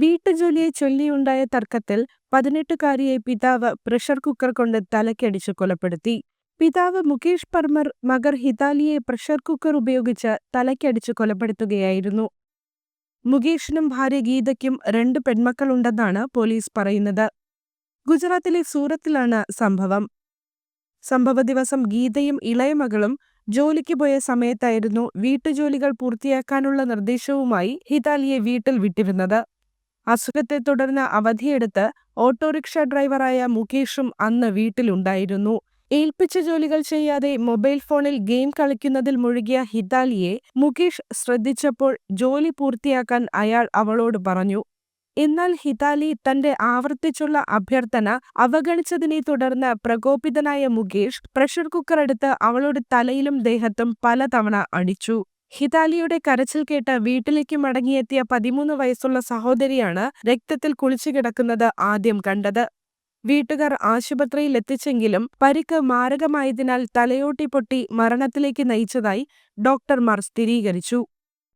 വീട്ടുജോലിയെ ചൊല്ലിയുണ്ടായ തർക്കത്തിൽ പതിനെട്ടുകാരിയെ പിതാവ് pressure cooker കൊണ്ട് തലക്കടിച്ച് കൊലപ്പെടുത്തി. പിതാവ് മുകേഷ് പർമർ മകർ ഹിതാലിയെ പ്രഷർ കുക്കർ ഉപയോഗിച്ച് തലക്കടിച്ച് കൊലപ്പെടുത്തുകയായിരുന്നു. മുകേഷിനും ഭാര്യ ഗീതയ്ക്കും രണ്ട് പെൺമക്കളുണ്ടെന്നാണ് പോലീസ് പറയുന്നത്. ഗുജറാത്തിലെ സൂറത്തിലാണ് സംഭവം. സംഭവ ദിവസം ഗീതയും ഇളയ മകളും ജോലിക്ക് പോയ സമയത്തായിരുന്നു വീട്ടുജോലികൾ പൂർത്തിയാക്കാനുള്ള നിർദ്ദേശവുമായി ഹിതാലിയെ വീട്ടിൽ വിട്ടിരുന്നത്. അസുഖത്തെ തുടർന്ന് അവധിയെടുത്ത് ഓട്ടോറിക്ഷ ഡ്രൈവറായ മുകേഷും അന്ന് വീട്ടിലുണ്ടായിരുന്നു. ഏൽപ്പിച്ച ജോലികൾ ചെയ്യാതെ മൊബൈൽ ഫോണിൽ ഗെയിം കളിക്കുന്നതിൽ മുഴുകിയ ഹിതാലിയെ മുകേഷ് ശ്രദ്ധിച്ചപ്പോൾ ജോലി പൂർത്തിയാക്കാൻ അയാൾ അവളോട് പറഞ്ഞു എന്നാൽ ഹിതാലി തന്റെ ആവർത്തിച്ചുള്ള അഭ്യർത്ഥന അവഗണിച്ചതിനെ തുടർന്ന് പ്രകോപിതനായ മുകേഷ് പ്രഷർ കുക്കർ എടുത്ത് അവളുടെ തലയിലും ദേഹത്തും പലതവണ അടിച്ചു. ഹിതാലിയുടെ കരച്ചിൽ കേട്ട് വീട്ടിലേക്ക് മടങ്ങിയെത്തിയ പതിമൂന്ന് വയസ്സുള്ള സഹോദരിയാണ് രക്തത്തിൽ കുളിച്ചു കിടക്കുന്നത് ആദ്യം കണ്ടത്. വീട്ടുകാർ ആശുപത്രിയിൽ എത്തിച്ചെങ്കിലും പരിക്ക് മാരകമായതിനാൽ തലയോട്ടി പൊട്ടി മരണത്തിലേക്ക് നയിച്ചതായി ഡോക്ടർമാർ സ്ഥിരീകരിച്ചു.